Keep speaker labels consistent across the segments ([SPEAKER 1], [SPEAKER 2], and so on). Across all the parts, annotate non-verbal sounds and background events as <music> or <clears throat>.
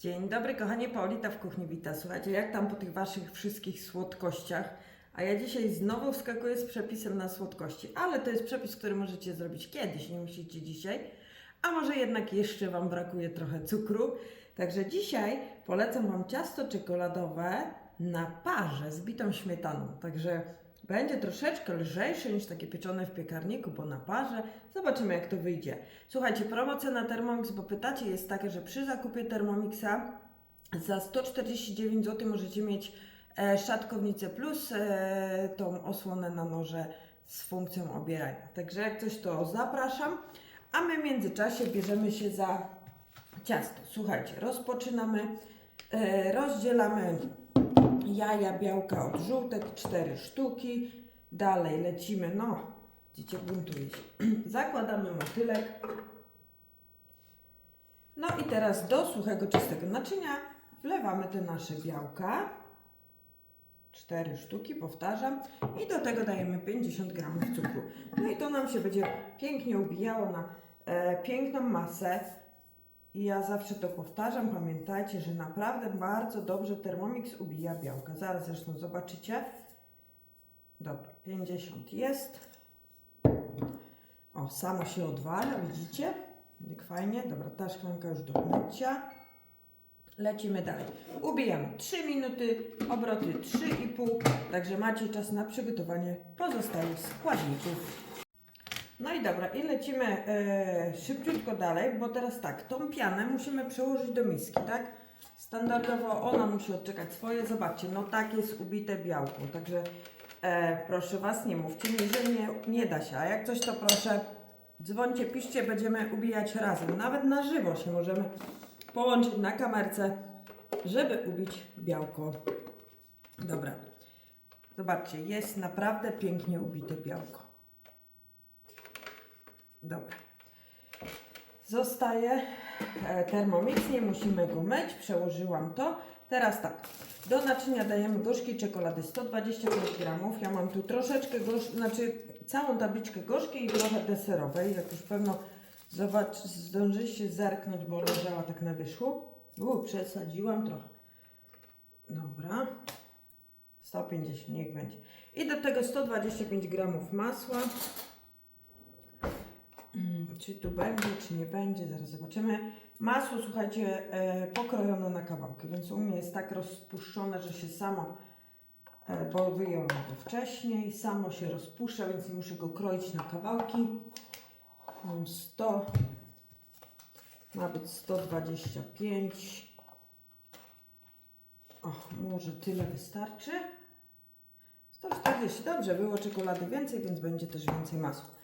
[SPEAKER 1] Dzień dobry, kochanie Paulita w kuchni wita. Słuchajcie, jak tam po tych waszych wszystkich słodkościach? A ja dzisiaj znowu wskakuję z przepisem na słodkości, ale to jest przepis, który możecie zrobić kiedyś, nie musicie dzisiaj. A może jednak jeszcze Wam brakuje trochę cukru. Także dzisiaj polecam Wam ciasto czekoladowe na parze z bitą śmietaną. Także będzie troszeczkę lżejsze niż takie pieczone w piekarniku, bo na parze. Zobaczymy, jak to wyjdzie. Słuchajcie, promocja na Thermomix, bo pytacie, jest taka, że przy zakupie Thermomixa za 149 zł możecie mieć e, szatkownicę plus e, tą osłonę na noże z funkcją obierania. Także jak coś, to zapraszam. A my w międzyczasie bierzemy się za ciasto. Słuchajcie, rozpoczynamy, e, rozdzielamy jaja, białka od żółtek, 4 sztuki. Dalej lecimy, no, widzicie, buntuje się. <clears throat> Zakładamy motylek. No i teraz do suchego, czystego naczynia wlewamy te nasze białka. 4 sztuki, powtarzam. I do tego dajemy 50 gramów cukru. No i to nam się będzie pięknie ubijało na e, piękną masę. I ja zawsze to powtarzam, pamiętajcie, że naprawdę bardzo dobrze Thermomix ubija białka. Zaraz zresztą zobaczycie. Dobra, 50 jest. O, samo się odwala, widzicie? Jak fajnie. Dobra, ta szklanka już do mycia. Lecimy dalej. Ubijamy 3 minuty, obroty 3,5, także macie czas na przygotowanie pozostałych składników. No i dobra, i lecimy e, szybciutko dalej, bo teraz tak, tą pianę musimy przełożyć do miski, tak? Standardowo ona musi odczekać swoje. Zobaczcie, no tak jest ubite białko, także e, proszę Was, nie mówcie mi, że nie, nie da się. A jak coś, to proszę dzwońcie, piszcie, będziemy ubijać razem. Nawet na żywo się możemy połączyć na kamerce, żeby ubić białko. Dobra, zobaczcie, jest naprawdę pięknie ubite białko. Dobra. Zostaje e, Thermomix, nie musimy go myć, przełożyłam to. Teraz tak, do naczynia dajemy gorzkiej czekolady 125 gramów. Ja mam tu troszeczkę gorzkiej, znaczy całą tabliczkę gorzkiej i trochę deserowej. Jak już pewno zobacz, zdążycie zerknąć, bo leżała tak na wierzchu. U, przesadziłam trochę. Dobra. 150, niech będzie. I do tego 125 gramów masła. Mm, Czy tu będzie, czy nie będzie, zaraz zobaczymy. Masło, słuchajcie, e, pokrojone na kawałki, więc u mnie jest tak rozpuszczone, że się samo, e, bo wyjęłam to wcześniej, samo się rozpuszcza, więc muszę go kroić na kawałki. Mam 100, ma być 125. O, może tyle wystarczy. 140, dobrze, było czekolady więcej, więc będzie też więcej masła.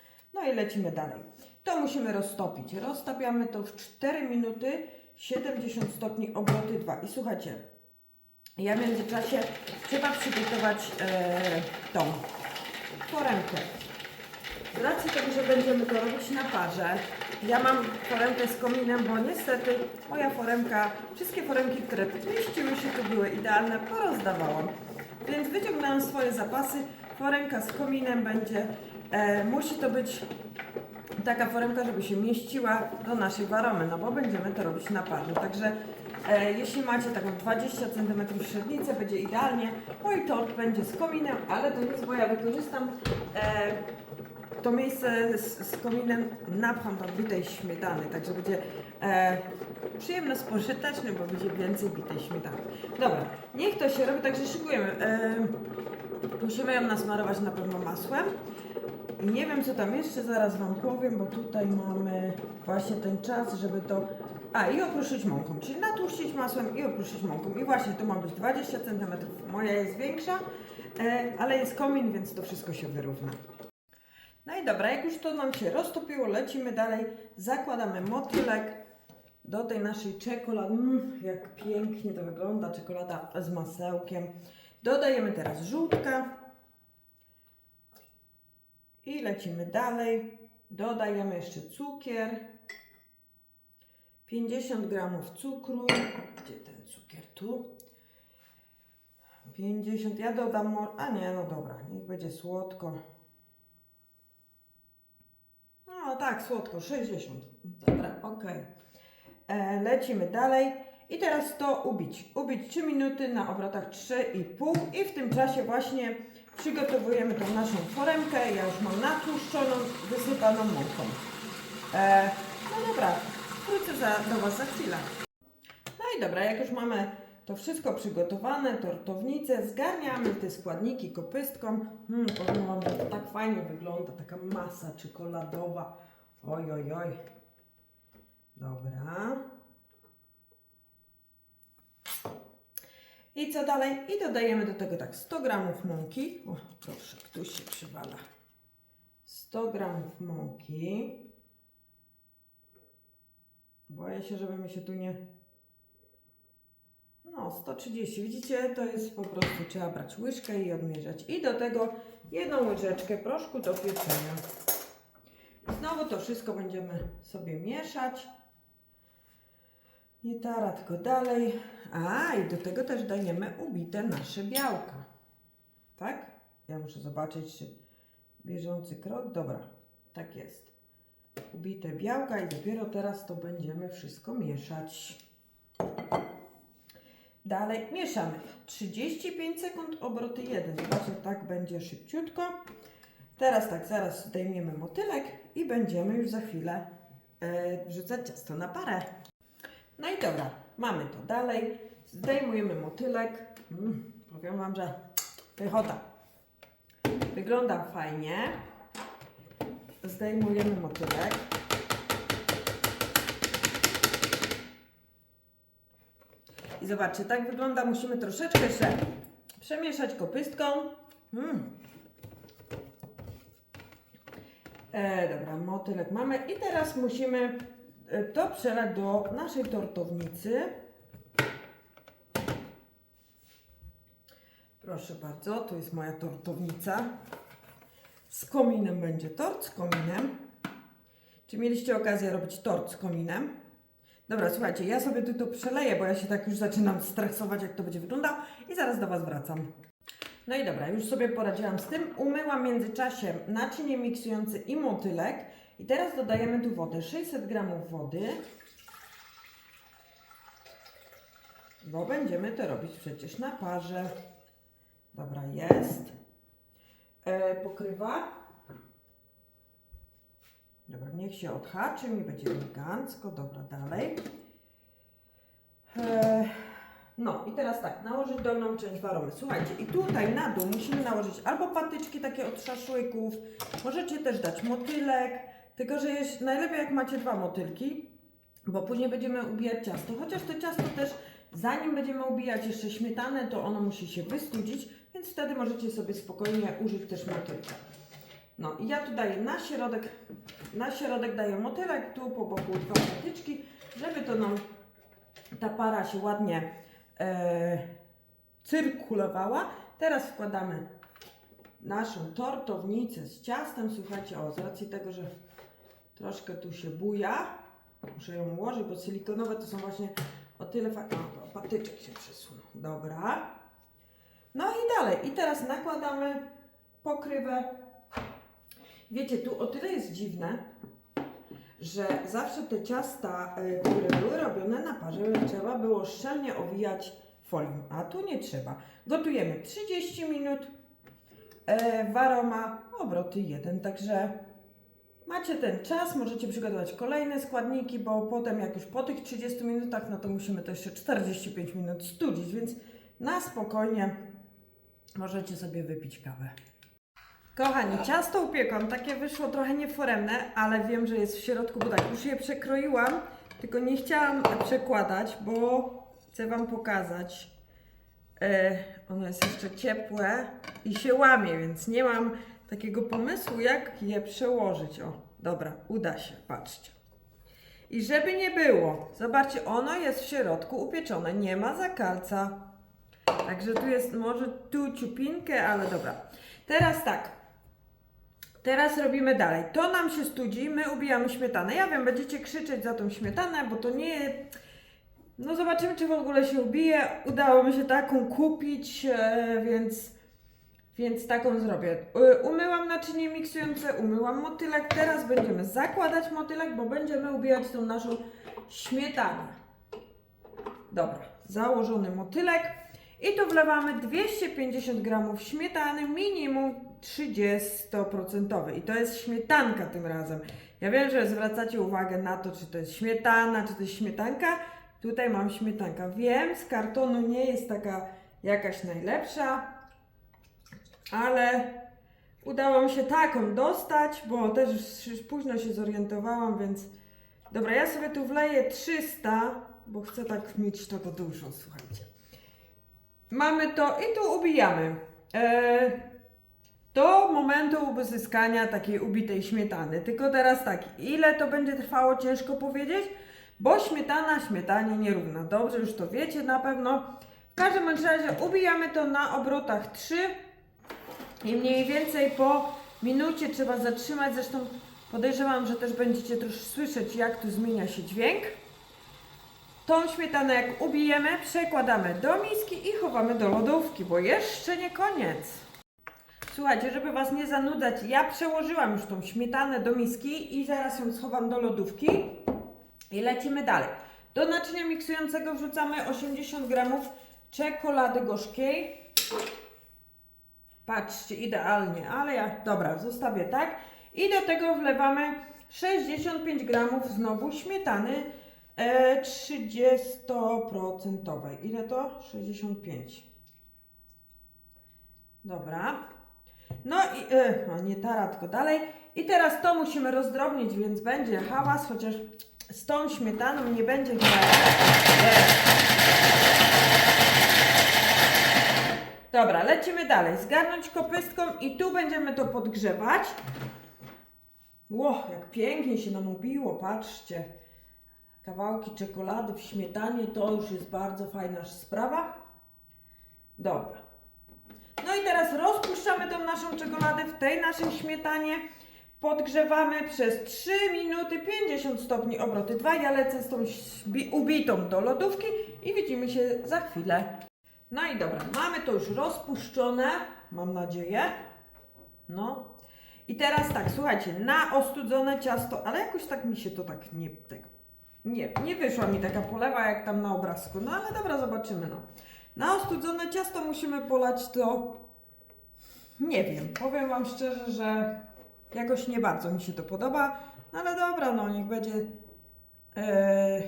[SPEAKER 1] I lecimy dalej. To musimy roztopić. Roztapiamy to w 4 minuty, 70 stopni, obroty 2. I słuchajcie, ja w międzyczasie trzeba przygotować e, tą foremkę. Z racji tego, że będziemy to robić na parze, ja mam foremkę z kominem, bo niestety moja foremka, wszystkie foremki, które mieściły się tu były idealne, porozdawałam. Więc wyciągnęłam swoje zapasy. Foremka z kominem będzie, e, musi to być taka foremka, żeby się mieściła do naszej waromy, no bo będziemy to robić na parze. Także e, jeśli macie taką 20 cm średnicę, będzie idealnie. Mój tort będzie z kominem, ale to nic, bo ja wykorzystam e, to miejsce z, z kominem, napcham tam bitej śmietany, także będzie e, przyjemne spożytać, no bo będzie więcej bitej śmietany. Dobra, niech to się robi, także szykujemy. E, musimy ją nasmarować na pewno masłem. Nie wiem co tam jeszcze, zaraz Wam powiem, bo tutaj mamy właśnie ten czas, żeby to... A, i okruszyć mąką, czyli natłuścić masłem i okruszyć mąką. I właśnie to ma być 20 cm, moja jest większa, e, ale jest komin, więc to wszystko się wyrówna. No i dobra, jak już to nam się roztopiło, lecimy dalej, zakładamy motylek do tej naszej czekolady. Mm, jak pięknie to wygląda, czekolada z masełkiem. Dodajemy teraz żółtkę. I lecimy dalej. Dodajemy jeszcze cukier. 50 gramów cukru. Gdzie ten cukier? Tu. 50. Ja dodam. A nie, no dobra, niech będzie słodko. No tak, słodko. 60. Dobra, ok. E, lecimy dalej. I teraz to ubić. Ubić 3 minuty na obrotach 3,5 i w tym czasie właśnie przygotowujemy tą naszą foremkę. Ja już mam natłuszczoną, wysypaną mąką. E, no dobra, wrócę za, do Was za chwilę. No i dobra, jak już mamy to wszystko przygotowane, tortownicę, zgarniamy te składniki kopystką. Hmm, powiem Wam, że to tak fajnie wygląda, taka masa czekoladowa. Oj, oj, oj. Dobra. I co dalej? I dodajemy do tego tak 100 gramów mąki. O, proszę, tu się przywala. 100 gramów mąki. Boję się, żeby mi się tu nie... No, 130. Widzicie, to jest po prostu, trzeba brać łyżkę i odmierzać. I do tego jedną łyżeczkę proszku do pieczenia. Znowu to wszystko będziemy sobie mieszać. Nie tara, tylko dalej. A, i do tego też dajemy ubite nasze białka. Tak? Ja muszę zobaczyć, czy bieżący krok. Dobra, tak jest. Ubite białka i dopiero teraz to będziemy wszystko mieszać. Dalej mieszamy. 35 sekund, obroty 1. Zobaczcie, tak będzie szybciutko. Teraz tak, zaraz zdejmiemy motylek i będziemy już za chwilę e, wrzucać ciasto na parę. No i dobra, mamy to dalej. Zdejmujemy motylek. Mm, powiem Wam, że pychota. Wygląda fajnie. Zdejmujemy motylek. I zobaczcie, tak wygląda. Musimy troszeczkę jeszcze przemieszać kopystką. Mm. E, dobra, motylek mamy. I teraz musimy to przelać do naszej tortownicy. Proszę bardzo, tu jest moja tortownica. Z kominem będzie tort z kominem. Czy mieliście okazję robić tort z kominem? Dobra, słuchajcie, ja sobie tu to przeleję, bo ja się tak już zaczynam stresować, jak to będzie wyglądało i zaraz do Was wracam. No i dobra, już sobie poradziłam z tym. Umyłam w międzyczasie naczynie miksujące i motylek. I teraz dodajemy tu wodę. 600 gramów wody. Bo będziemy to robić przecież na parze. Dobra, jest. E, pokrywa. Dobra, niech się odhaczy, mi będzie elegancko. Dobra, dalej. E, no i teraz tak, nałożyć dolną część waromy. Słuchajcie, i tutaj na dół musimy nałożyć albo patyczki takie od szaszłyków, możecie też dać motylek, tylko że jest najlepiej jak macie dwa motylki, bo później będziemy ubijać ciasto. Chociaż to ciasto też, zanim będziemy ubijać jeszcze śmietanę, to ono musi się wystudzić, więc wtedy możecie sobie spokojnie użyć też motylka. No i ja tu daję na środek, na środek daję motylek, tu po boku dwa patyczki, żeby to nam ta para się ładnie e, cyrkulowała. Teraz wkładamy naszą tortownicę z ciastem. Słuchajcie, o, z racji tego, że troszkę tu się buja, muszę ją ułożyć, bo silikonowe to są właśnie o tyle fajne. O, patyczek się przesunął. Dobra. No i dalej. I teraz nakładamy pokrywę. Wiecie, tu o tyle jest dziwne, że zawsze te ciasta, y, które były robione na parze, trzeba było szczelnie owijać folią, a tu nie trzeba. Gotujemy 30 minut, e, waroma, obroty 1, także macie ten czas, możecie przygotować kolejne składniki, bo potem jak już po tych 30 minutach, no to musimy to jeszcze 45 minut studzić, więc na spokojnie możecie sobie wypić kawę. Kochani, ciasto upiekłam, takie wyszło trochę nieforemne, ale wiem, że jest w środku, bo tak, już je przekroiłam, tylko nie chciałam przekładać, bo chcę Wam pokazać. E, ono jest jeszcze ciepłe i się łamie, więc nie mam takiego pomysłu, jak je przełożyć. O, dobra, uda się, patrzcie. I żeby nie było, zobaczcie, ono jest w środku upieczone, nie ma zakalca. Także tu jest może tu ciupinkę, ale dobra. Teraz tak. Teraz robimy dalej. To nam się studzi, my ubijamy śmietanę. Ja wiem, będziecie krzyczeć za tą śmietanę, bo to nie. No zobaczymy, czy w ogóle się ubije. Udało mi się taką kupić, e, więc, więc taką zrobię. E, Umyłam naczynie miksujące, umyłam motylek. Teraz będziemy zakładać motylek, bo będziemy ubijać tą naszą śmietanę. Dobra, założony motylek. I tu wlewamy 250 gramów śmietany, minimum 30%. I to jest śmietanka tym razem. Ja wiem, że zwracacie uwagę na to, czy to jest śmietana, czy to jest śmietanka. Tutaj mam śmietanka. Wiem, z kartonu nie jest taka jakaś najlepsza, ale udało mi się taką dostać, bo też już późno się zorientowałam, więc dobra, ja sobie tu wleję 300, bo chcę tak mieć tego dużo, słuchajcie. Mamy to i tu ubijamy. E, do momentu uzyskania takiej ubitej śmietany. Tylko teraz tak, ile to będzie trwało, ciężko powiedzieć, bo śmietana śmietanie nierówna. Dobrze, już to wiecie na pewno. W każdym razie ubijamy to na obrotach 3 i mniej więcej po minucie trzeba zatrzymać. Zresztą podejrzewam, że też będziecie też słyszeć, jak tu zmienia się dźwięk. Tą śmietanę jak ubijemy, przekładamy do miski i chowamy do lodówki, bo jeszcze nie koniec. Słuchajcie, żeby Was nie zanudzać, ja przełożyłam już tą śmietanę do miski i zaraz ją schowam do lodówki i lecimy dalej. Do naczynia miksującego wrzucamy 80 gramów czekolady gorzkiej. Patrzcie, idealnie, ale ja, dobra, zostawię tak. I do tego wlewamy 65 gramów znowu śmietany e, 30%. Ile to? 65. Dobra. No i, no nie tara, tylko dalej. I teraz to musimy rozdrobnić, więc będzie hałas, chociaż z tą śmietaną nie będzie chyba... Dobra, lecimy dalej. Zgarnąć kopystką i tu będziemy to podgrzewać. Ło, jak pięknie się nam ubiło, patrzcie. Kawałki czekolady w śmietanie to już jest bardzo fajna sprawa. Dobra. No i teraz rozpuszczamy tą naszą czekoladę w tej naszej śmietanie. Podgrzewamy przez 3 minuty 50 stopni obroty 2. Ja lecę z tą ubitą do lodówki i widzimy się za chwilę. No i dobra, mamy to już rozpuszczone, mam nadzieję. No. I teraz tak, słuchajcie, na ostudzone ciasto, ale jakoś tak mi się to tak nie. Nie, nie wyszła mi taka polewa jak tam na obrazku. No ale dobra, zobaczymy no. Na ostudzone ciasto musimy polać to. Nie wiem, powiem Wam szczerze, że jakoś nie bardzo mi się to podoba, ale dobra, no niech będzie e,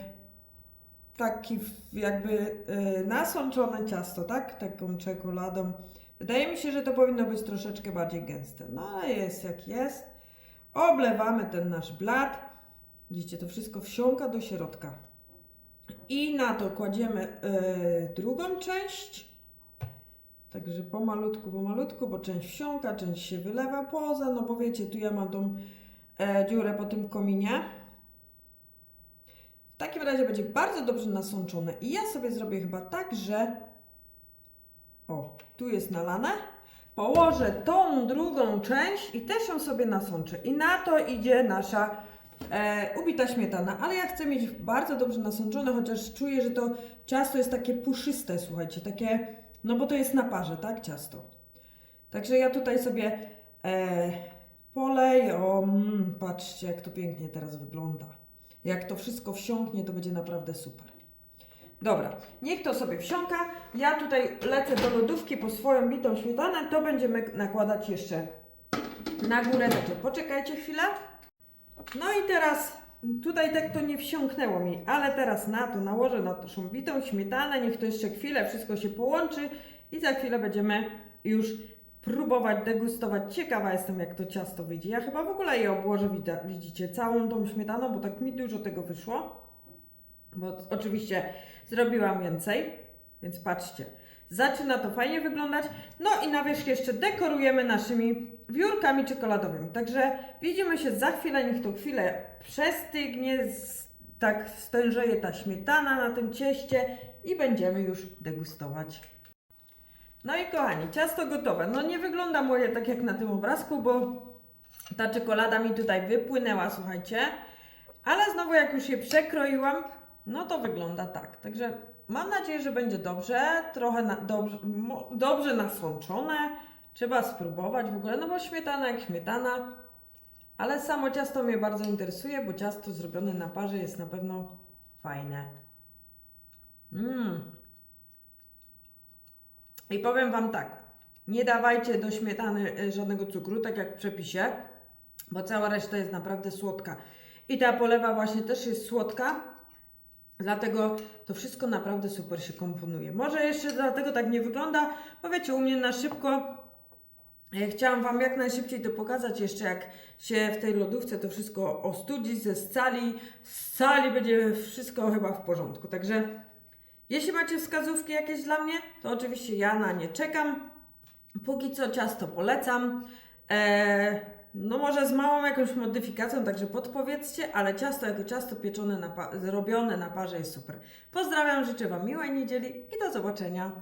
[SPEAKER 1] taki jakby e, nasączone ciasto, tak? Taką czekoladą. Wydaje mi się, że to powinno być troszeczkę bardziej gęste. No ale jest jak jest. Oblewamy ten nasz blat. Widzicie, to wszystko wsiąka do środka. I na to kładziemy e, drugą część. Także pomalutku, pomalutku, bo część wsiąka, część się wylewa poza. No bo wiecie, tu ja mam tą e, dziurę po tym kominie. W takim razie będzie bardzo dobrze nasączone. I ja sobie zrobię chyba tak, że o, tu jest nalane. Położę tą drugą część i też ją sobie nasączę. I na to idzie nasza e, ubita śmietana. Ale ja chcę mieć bardzo dobrze nasączone, chociaż czuję, że to ciasto jest takie puszyste, słuchajcie, takie, no bo to jest na parze, tak, ciasto. Także ja tutaj sobie e, polej, o, mm, patrzcie jak to pięknie teraz wygląda. Jak to wszystko wsiąknie, to będzie naprawdę super. Dobra, niech to sobie wsiąka. Ja tutaj lecę do lodówki po swoją bitą śmietanę. To będziemy nakładać jeszcze na górę. Także poczekajcie chwilę. No i teraz tutaj tak to nie wsiąknęło mi, ale teraz na to nałożę na tą bitą śmietanę. Niech to jeszcze chwilę wszystko się połączy i za chwilę będziemy już próbować degustować. Ciekawa jestem, jak to ciasto wyjdzie. Ja chyba w ogóle je obłożę, widzicie, całą tą śmietaną, bo tak mi dużo tego wyszło. Bo oczywiście zrobiłam więcej, więc patrzcie. Zaczyna to fajnie wyglądać. No i na wierzch jeszcze dekorujemy naszymi wiórkami czekoladowymi. Także widzimy się za chwilę, niech to chwilę przestygnie, tak stężeje ta śmietana na tym cieście i będziemy już degustować. No i kochani, ciasto gotowe. No nie wygląda moje tak jak na tym obrazku, bo ta czekolada mi tutaj wypłynęła, słuchajcie. Ale znowu jak już je przekroiłam, no to wygląda tak. Także mam nadzieję, że będzie dobrze, trochę na, dobrze, nasłączone. Trzeba spróbować w ogóle, no bo śmietana jak śmietana. Ale samo ciasto mnie bardzo interesuje, bo ciasto zrobione na parze jest na pewno fajne. Mm. I powiem Wam tak, nie dawajcie do śmietany y, żadnego cukru, tak jak w przepisie, bo cała reszta jest naprawdę słodka. I ta polewa właśnie też jest słodka, dlatego to wszystko naprawdę super się komponuje. Może jeszcze dlatego tak nie wygląda, bo wiecie, u mnie na szybko ja chciałam Wam jak najszybciej to pokazać, jeszcze jak się w tej lodówce to wszystko ostudzi, ze scali, z sali będzie wszystko chyba w porządku. Także jeśli macie wskazówki jakieś dla mnie, to oczywiście ja na nie czekam. Póki co ciasto polecam. Eee, no może z małą jakąś modyfikacją, także podpowiedzcie, ale ciasto jako ciasto pieczone, na zrobione na parze jest super. Pozdrawiam, życzę Wam miłej niedzieli i do zobaczenia.